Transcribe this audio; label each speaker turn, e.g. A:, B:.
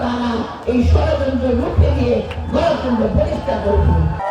A: তারা এই ষড়যন্ত্র রুখে দিয়ে গণতন্ত্র পরিষ্কার করবে।